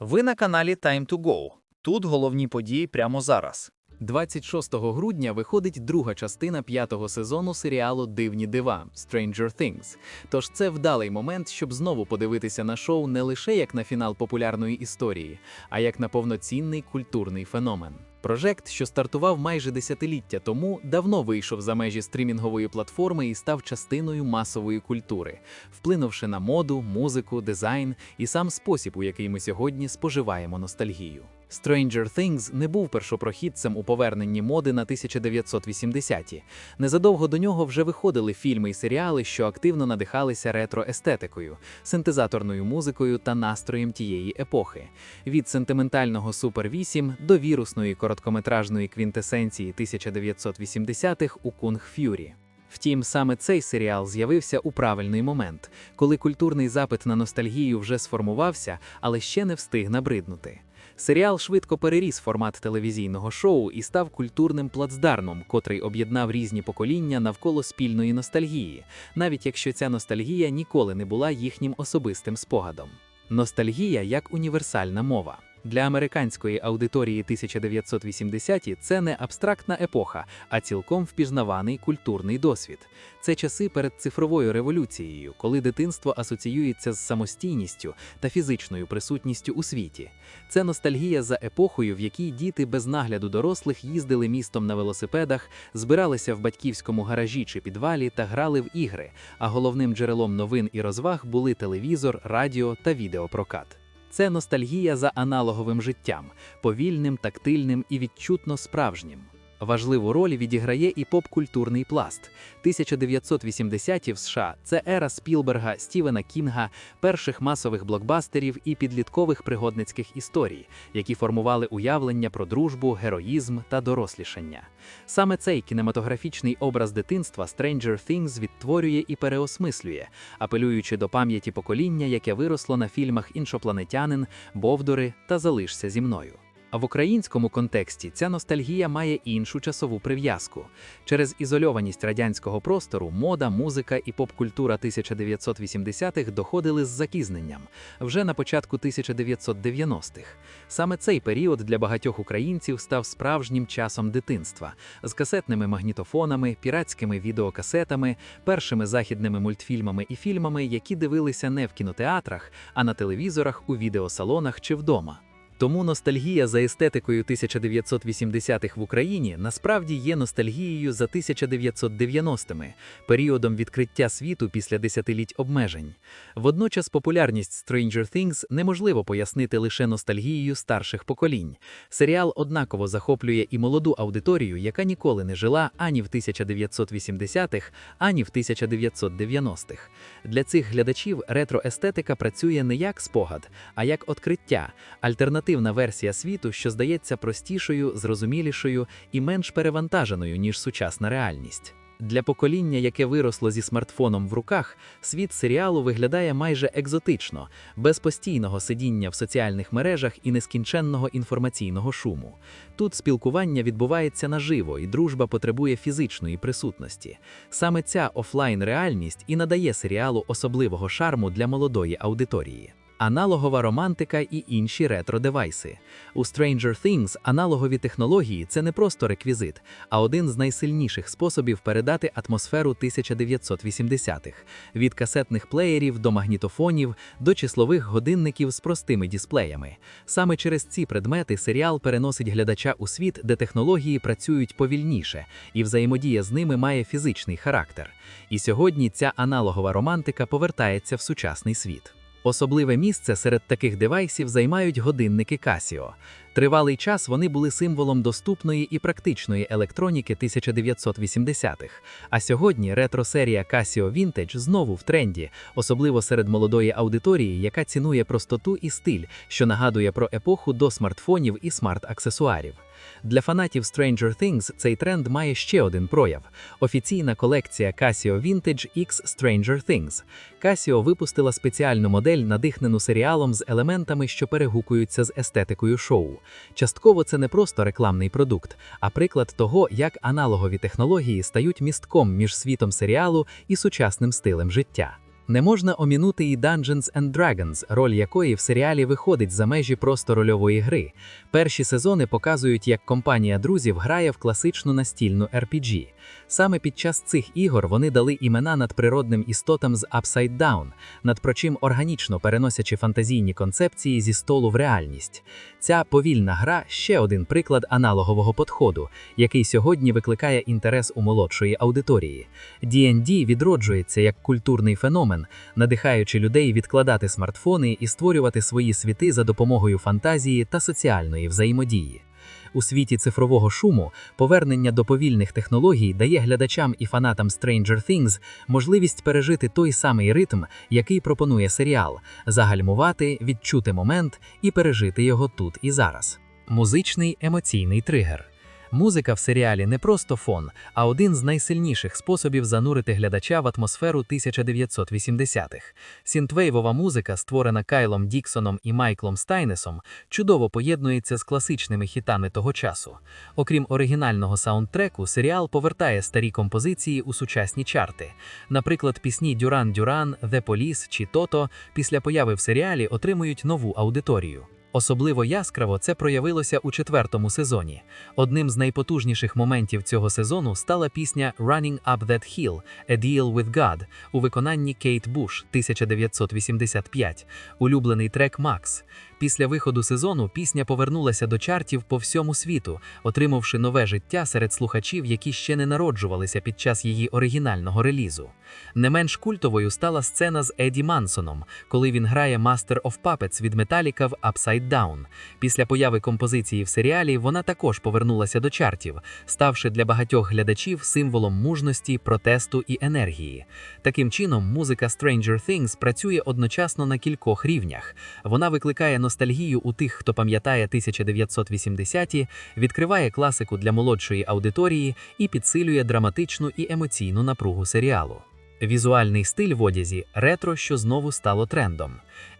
Ви на каналі Time to Go. Тут головні події прямо зараз. 26 грудня виходить друга частина п'ятого сезону серіалу Дивні дива Stranger Things. Тож це вдалий момент, щоб знову подивитися на шоу не лише як на фінал популярної історії, а як на повноцінний культурний феномен. Прожект, що стартував майже десятиліття тому, давно вийшов за межі стрімінгової платформи і став частиною масової культури, вплинувши на моду, музику, дизайн і сам спосіб, у який ми сьогодні споживаємо ностальгію. Stranger Things не був першопрохідцем у поверненні моди на 1980-ті. Незадовго до нього вже виходили фільми і серіали, що активно надихалися ретро-естетикою, синтезаторною музикою та настроєм тієї епохи. Від сентиментального Супер 8 до вірусної короткометражної квінтесенції 1980-х у Кунг Ф'юрі. Втім, саме цей серіал з'явився у правильний момент, коли культурний запит на ностальгію вже сформувався, але ще не встиг набриднути. Серіал швидко переріс формат телевізійного шоу і став культурним плацдармом, котрий об'єднав різні покоління навколо спільної ностальгії, навіть якщо ця ностальгія ніколи не була їхнім особистим спогадом. Ностальгія як універсальна мова. Для американської аудиторії 1980-ті це не абстрактна епоха, а цілком впізнаваний культурний досвід. Це часи перед цифровою революцією, коли дитинство асоціюється з самостійністю та фізичною присутністю у світі. Це ностальгія за епохою, в якій діти без нагляду дорослих їздили містом на велосипедах, збиралися в батьківському гаражі чи підвалі та грали в ігри. А головним джерелом новин і розваг були телевізор, радіо та відеопрокат. Це ностальгія за аналоговим життям, повільним, тактильним і відчутно справжнім. Важливу роль відіграє і поп-культурний пласт. 1980-ті в США це ера Спілберга, Стівена Кінга, перших масових блокбастерів і підліткових пригодницьких історій, які формували уявлення про дружбу, героїзм та дорослішання. Саме цей кінематографічний образ дитинства Stranger Things відтворює і переосмислює, апелюючи до пам'яті покоління, яке виросло на фільмах Іншопланетянин, Бовдури та Залишся зі мною. А в українському контексті ця ностальгія має іншу часову прив'язку. Через ізольованість радянського простору мода, музика і поп-культура 1980-х доходили з закізненням вже на початку 1990-х. Саме цей період для багатьох українців став справжнім часом дитинства з касетними магнітофонами, піратськими відеокасетами, першими західними мультфільмами і фільмами, які дивилися не в кінотеатрах, а на телевізорах, у відеосалонах чи вдома. Тому ностальгія за естетикою 1980-х в Україні насправді є ностальгією за 1990-ми, періодом відкриття світу після десятиліть обмежень. Водночас популярність Stranger Things неможливо пояснити лише ностальгією старших поколінь. Серіал однаково захоплює і молоду аудиторію, яка ніколи не жила ані в 1980-х, ані в 1990-х. Для цих глядачів ретроестетика працює не як спогад, а як откриття, альтернативна версія світу, що здається простішою, зрозумілішою і менш перевантаженою, ніж сучасна реальність. Для покоління, яке виросло зі смартфоном в руках, світ серіалу виглядає майже екзотично, без постійного сидіння в соціальних мережах і нескінченного інформаційного шуму. Тут спілкування відбувається наживо, і дружба потребує фізичної присутності. Саме ця офлайн-реальність і надає серіалу особливого шарму для молодої аудиторії. Аналогова романтика і інші ретро-девайси. У Stranger Things аналогові технології це не просто реквізит, а один з найсильніших способів передати атмосферу 1980-х від касетних плеєрів до магнітофонів до числових годинників з простими дисплеями. Саме через ці предмети серіал переносить глядача у світ, де технології працюють повільніше, і взаємодія з ними має фізичний характер. І сьогодні ця аналогова романтика повертається в сучасний світ. Особливе місце серед таких девайсів займають годинники Casio. Тривалий час вони були символом доступної і практичної електроніки 1980-х. А сьогодні ретро-серія Casio Vintage знову в тренді, особливо серед молодої аудиторії, яка цінує простоту і стиль, що нагадує про епоху до смартфонів і смарт-аксесуарів. Для фанатів Stranger Things цей тренд має ще один прояв: офіційна колекція Casio Vintage X Stranger Things. Casio випустила спеціальну модель, надихнену серіалом з елементами, що перегукуються з естетикою шоу. Частково це не просто рекламний продукт, а приклад того, як аналогові технології стають містком між світом серіалу і сучасним стилем життя. Не можна омінути і Dungeons and Dragons, роль якої в серіалі виходить за межі просто рольової гри. Перші сезони показують, як компанія друзів грає в класичну настільну RPG. Саме під час цих ігор вони дали імена надприродним істотам з Upside Down, над прочим органічно переносячи фантазійні концепції зі столу в реальність. Ця повільна гра ще один приклад аналогового подходу, який сьогодні викликає інтерес у молодшої аудиторії. D&D відроджується як культурний феномен, надихаючи людей відкладати смартфони і створювати свої світи за допомогою фантазії та соціальної взаємодії. У світі цифрового шуму повернення до повільних технологій дає глядачам і фанатам Stranger Things можливість пережити той самий ритм, який пропонує серіал, загальмувати, відчути момент і пережити його тут і зараз. Музичний емоційний тригер. Музика в серіалі не просто фон, а один з найсильніших способів занурити глядача в атмосферу 1980-х. Сінтвейвова музика, створена Кайлом Діксоном і Майклом Стайнесом, чудово поєднується з класичними хітами того часу. Окрім оригінального саундтреку, серіал повертає старі композиції у сучасні чарти. Наприклад, пісні Дюран Дюран, The Police чи Тото після появи в серіалі отримують нову аудиторію. Особливо яскраво це проявилося у четвертому сезоні. Одним з найпотужніших моментів цього сезону стала пісня Running Up That Hill – A Deal With God у виконанні Кейт Буш 1985, улюблений трек Макс. Після виходу сезону пісня повернулася до чартів по всьому світу, отримавши нове життя серед слухачів, які ще не народжувалися під час її оригінального релізу. Не менш культовою стала сцена з Еді Мансоном, коли він грає Master of Puppets від Металіка в Upside Down. Після появи композиції в серіалі вона також повернулася до чартів, ставши для багатьох глядачів символом мужності, протесту і енергії. Таким чином, музика Stranger Things працює одночасно на кількох рівнях. Вона викликає ностальгію у тих, хто пам'ятає 1980-ті, відкриває класику для молодшої аудиторії і підсилює драматичну і емоційну напругу серіалу. Візуальний стиль в одязі ретро, що знову стало трендом.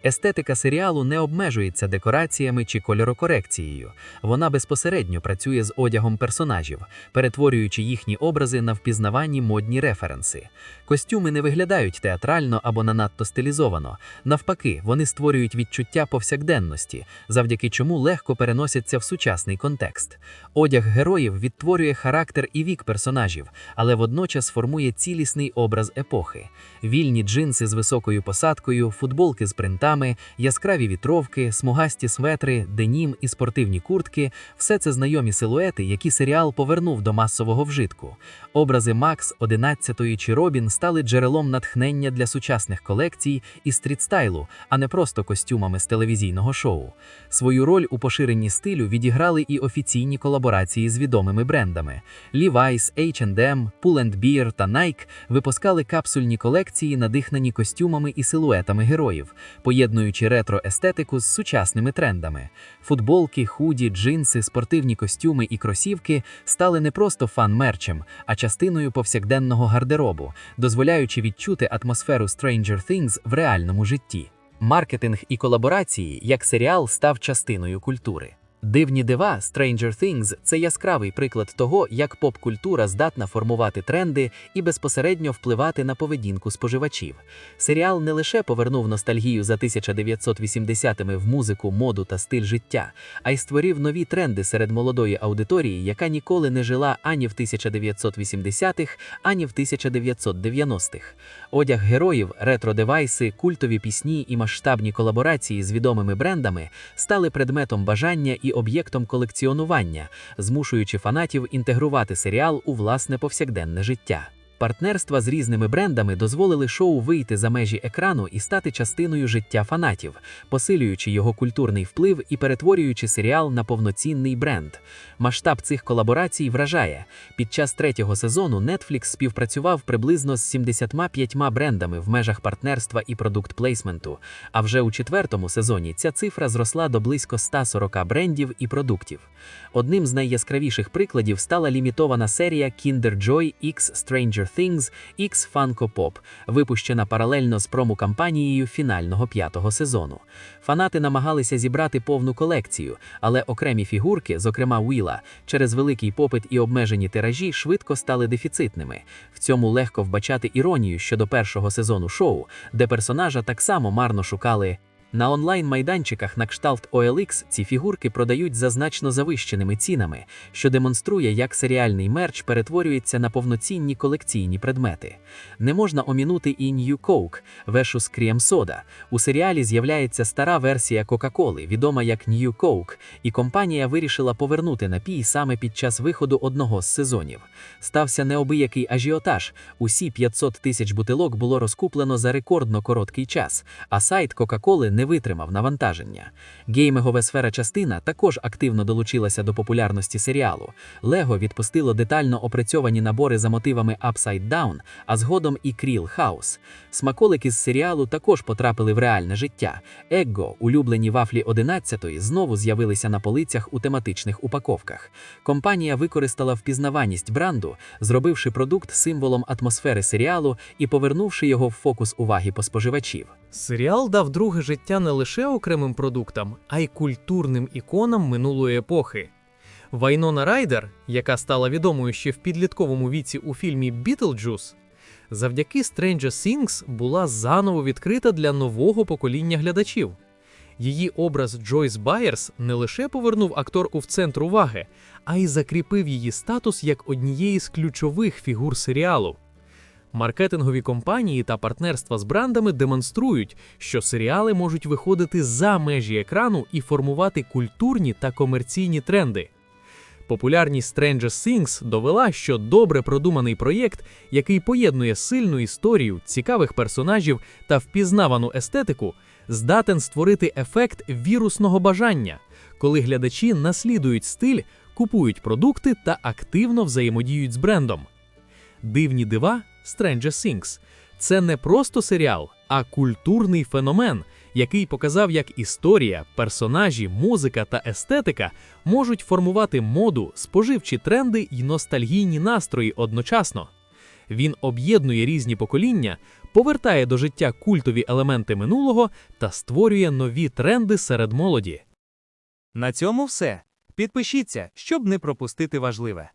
Естетика серіалу не обмежується декораціями чи кольорокорекцією. Вона безпосередньо працює з одягом персонажів, перетворюючи їхні образи на впізнаванні модні референси. Костюми не виглядають театрально або нанадто стилізовано. Навпаки, вони створюють відчуття повсякденності, завдяки чому легко переносяться в сучасний контекст. Одяг героїв відтворює характер і вік персонажів, але водночас формує цілісний образ епохи. Вільні джинси з високою посадкою, футболки з принтами, яскраві вітровки, смугасті светри, денім і спортивні куртки все це знайомі силуети, які серіал повернув до масового вжитку. Образи Макс, 11-ї чи Робін стали джерелом натхнення для сучасних колекцій і стрітстайлу, а не просто костюмами з телевізійного шоу. Свою роль у поширенні стилю відіграли і офіційні колаборації з відомими брендами. Levi's, H&M, Pull&Bear та Nike випускали капсульні колекції, надихнені костюмами і силуетами героїв, поєднуючи ретро-естетику з сучасними трендами. Футболки, худі, джинси, спортивні костюми і кросівки стали не просто фан-мерчем, а частиною повсякденного гардеробу, дозволяючи відчути атмосферу Stranger Things в реальному житті. Маркетинг і колаборації як серіал став частиною культури. Дивні дива Stranger Things – це яскравий приклад того, як поп-культура здатна формувати тренди і безпосередньо впливати на поведінку споживачів. Серіал не лише повернув ностальгію за 1980-ми в музику, моду та стиль життя, а й створив нові тренди серед молодої аудиторії, яка ніколи не жила ані в 1980-х, ані в 1990-х. Одяг героїв, ретро-девайси, культові пісні і масштабні колаборації з відомими брендами стали предметом бажання і об'єктом колекціонування, змушуючи фанатів інтегрувати серіал у власне повсякденне життя. Партнерства з різними брендами дозволили шоу вийти за межі екрану і стати частиною життя фанатів, посилюючи його культурний вплив і перетворюючи серіал на повноцінний бренд. Масштаб цих колаборацій вражає. Під час третього сезону Netflix співпрацював приблизно з 75 брендами в межах партнерства і продукт-плейсменту. А вже у четвертому сезоні ця цифра зросла до близько 140 брендів і продуктів. Одним з найяскравіших прикладів стала лімітована серія Kinder Joy X Stranger Things X Funko Pop, випущена паралельно з промокампанією фінального п'ятого сезону. Фанати намагалися зібрати повну колекцію, але окремі фігурки, зокрема Уіла, через великий попит і обмежені тиражі швидко стали дефіцитними. В цьому легко вбачати іронію щодо першого сезону шоу, де персонажа так само марно шукали. На онлайн-майданчиках на кшталт OLX ці фігурки продають за значно завищеними цінами, що демонструє, як серіальний мерч перетворюється на повноцінні колекційні предмети. Не можна омінути і New Coke versus Cream Soda. У серіалі з'являється стара версія Кока-Коли, відома як New Coke, і компанія вирішила повернути напій саме під час виходу одного з сезонів. Стався необиякий ажіотаж. Усі 500 тисяч бутилок було розкуплено за рекордно короткий час, а сайт Кока-Коли не витримав навантаження. Геймегова сфера частина також активно долучилася до популярності серіалу. Лего відпустило детально опрацьовані набори за мотивами Upside Down, а згодом і Кріл Хаус. Смаколики з серіалу також потрапили в реальне життя. Егго, улюблені вафлі 11-ї, знову з'явилися на полицях у тематичних упаковках. Компанія використала впізнаваність бренду, зробивши продукт символом атмосфери серіалу і повернувши його в фокус уваги поспоживачів. Серіал дав друге життя не лише окремим продуктам, а й культурним іконам минулої епохи. Вайнона Райдер, яка стала відомою ще в підлітковому віці у фільмі Бітлджус, завдяки Stranger Things була заново відкрита для нового покоління глядачів. Її образ Джойс Байерс не лише повернув акторку в центр уваги, а й закріпив її статус як однієї з ключових фігур серіалу. Маркетингові компанії та партнерства з брендами демонструють, що серіали можуть виходити за межі екрану і формувати культурні та комерційні тренди. Популярність Stranger Things довела, що добре продуманий проєкт, який поєднує сильну історію, цікавих персонажів та впізнавану естетику, здатен створити ефект вірусного бажання, коли глядачі наслідують стиль, купують продукти та активно взаємодіють з брендом. Дивні дива Stranger Things – це не просто серіал, а культурний феномен, який показав, як історія, персонажі, музика та естетика можуть формувати моду, споживчі тренди й ностальгійні настрої одночасно. Він об'єднує різні покоління, повертає до життя культові елементи минулого та створює нові тренди серед молоді. На цьому все. Підпишіться, щоб не пропустити важливе.